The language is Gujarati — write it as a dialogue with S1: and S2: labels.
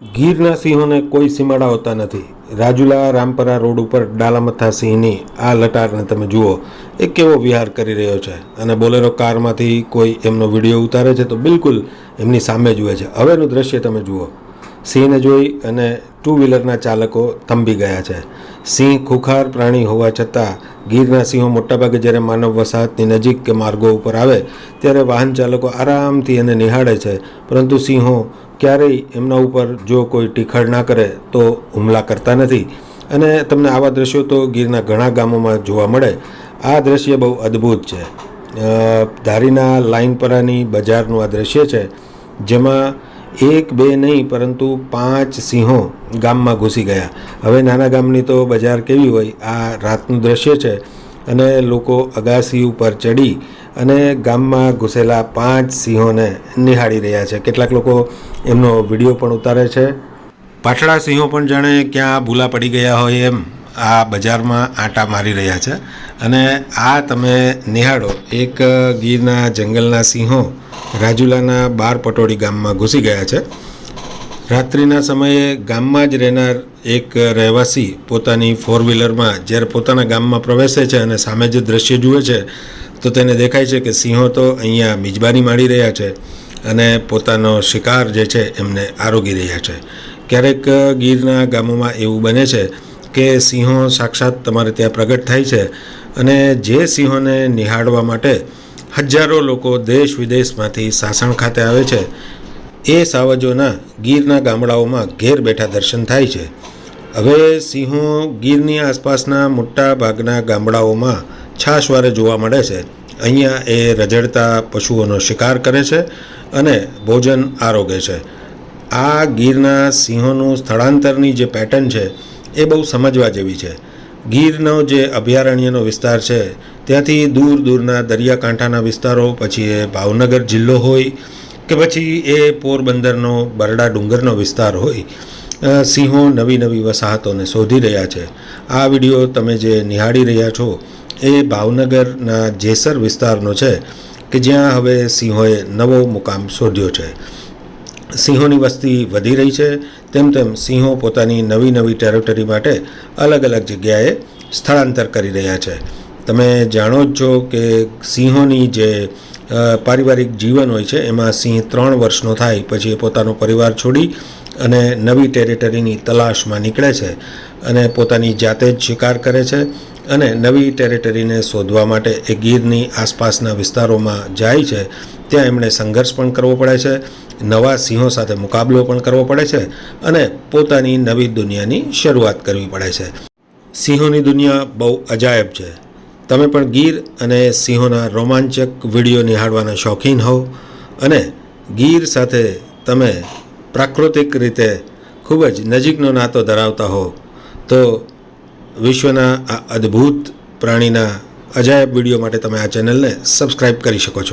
S1: ગીરના સિંહોને કોઈ સીમાડા હોતા નથી. રાજુલા રામપરા રોડ ઉપર ડાલામથા સિંહની આ લટારને તમે જુઓ, એ કેવો વિહાર કરી રહ્યો છે. અને બોલેરો કારમાંથી કોઈ એમનો વીડિયો ઉતારે છે તો બિલકુલ એમની સામે જુએ છે. હવેનું દ્રશ્ય તમે જુઓ. સિંહને જોઈ અને ટુ વ્હીલરના ચાલકો થંભી ગયા છે. સિંહ ખુખાર પ્રાણી હોવા છતાં ગીરના સિંહો મોટાભાગે જ્યારે માનવ વસાહતની નજીક કે માર્ગો ઉપર આવે ત્યારે વાહન ચાલકો આરામથી એને નિહાળે છે. પરંતુ સિંહો ક્યારેય એમના ઉપર જો કોઈ ટીખળ ના કરે તો હુમલા કરતા નથી. અને તમને આવા દ્રશ્યો તો ગીરના ઘણા ગામોમાં જોવા મળે. આ દ્રશ્ય બહુ અદ્ભુત છે. ધારીના ધારીના લાઈનપરાની બજારનું આ દ્રશ્ય છે, જેમાં એક, બે નહીં, પરંતુ પાંચ સિંહો ગામમાં ઘૂસી ગયા. હવે નાના ગામની તો બજાર કેવી હોય? આ રાતનું દ્રશ્ય છે અને લોકો અગાસી ઉપર ચડી અને ગામમાં ઘૂસેલા પાંચ સિંહોને નિહાળી રહ્યા છે. કેટલાક લોકો એમનો વીડિયો પણ ઉતારે છે. પાછળા સિંહો પણ જાણે ક્યાં ભૂલા પડી ગયા હોય એમ. આ બજારમાં આંટા મારી રહ્યા છે. અને આ તમે નિહાળો, એક ગીરના જંગલના સિંહો રાજુલાના બાર પટોળી ગામમાં ઘૂસી ગયા છે. રાત્રિના સમયે ગામમાં જ રહેનાર એક રહેવાસી પોતાની ફોર વ્હીલરમાં જ્યારે પોતાના ગામમાં પ્રવેશે છે અને સામે જે દ્રશ્ય જુએ છે, તો તેને દેખાય છે કે સિંહો તો અહીંયા મિજબાની માણી રહ્યા છે અને પોતાનો શિકાર જે છે, એમને આરોગી રહ્યા છે. ક્યારેક ગીરના ગામોમાં એવું બને છે કે સિંહો સાક્ષાત તમારે ત્યાં પ્રગટ થાય છે અને જે સિંહોને નિહાળવા માટે હજારો લોકો દેશ વિદેશમાંથી સાસણ ખાતે આવે છે, એ સાવજોના ગીરના ગામડાઓમાં ઘેર બેઠા દર્શન થાય છે. હવે સિંહો ગીરની આસપાસના મોટા ભાગના ગામડાઓમાં છાશવારે જોવા મળે છે. અહીંયા એ રજડતા પશુઓનો શિકાર કરે છે અને ભોજન આરોગે છે. આ ગીરના સિંહોનું સ્થળાંતરની જે પેટર્ન છે એ બહુ સમજવા જેવી છે. ગીરનો જે અભયારણ્યનો વિસ્તાર છે, ત્યાંથી દૂર દૂરના દરિયાકાંઠાના વિસ્તારો, પછી એ ભાવનગર જિલ્લો હોય, કે પછી એ પોરબંદરનો બરડા ડુંગરનો વિસ્તાર હોય સિંહો નવી નવી વસાહતોને શોધી રહ્યા છે. આ વીડિયો તમે જે નિહાળી રહ્યા છો, એ ભાવનગરના જેસર વિસ્તારનો છે, કે જ્યાં હવે સિંહોએ નવો મુકામ શોધ્યો છે. સિંહોની વસ્તી વધી રહી છે. તેમ તેમ સિંહો પોતાની નવી નવી ટેરેટરી માટે અલગ અલગ જગ્યાએ સ્થળાંતર કરી રહ્યા છે. તમે જાણો જ છો કે સિંહોની જે પારિવારિક જીવન હોય છે, એમાં સિંહ ત્રણ વર્ષનો થાય, પછી એ પોતાનો પરિવાર છોડી અને નવી ટેરેટરીની તલાશમાં નીકળે છે અને પોતાની જાતે જ શિકાર કરે છે અને નવી ટેરેટરીને શોધવા માટે એ ગીરની આસપાસના વિસ્તારોમાં જાય છે. ત્યાં એમણે સંઘર્ષ પણ કરવો પડે છે, નવા સિંહો સાથે મુકાબલો પણ કરવો પડે છે અને પોતાની નવી દુનિયાની શરૂઆત કરવી પડે છે. સિંહોની દુનિયા બહુ અજાયબ છે. તમે પણ ગીર અને સિંહોના રોમાંચક વીડિયો નિહાળવાના શોખીન હો અને ગીર સાથે તમે પ્રાકૃતિક રીતે ખૂબ જ નજીકનો નાતો ધરાવતા હો તો વિશ્વના આ અદ્ભુત પ્રાણીના અજાયબ વીડિયો માટે તમે આ ચેનલને સબસ્ક્રાઈબ કરી શકો છો.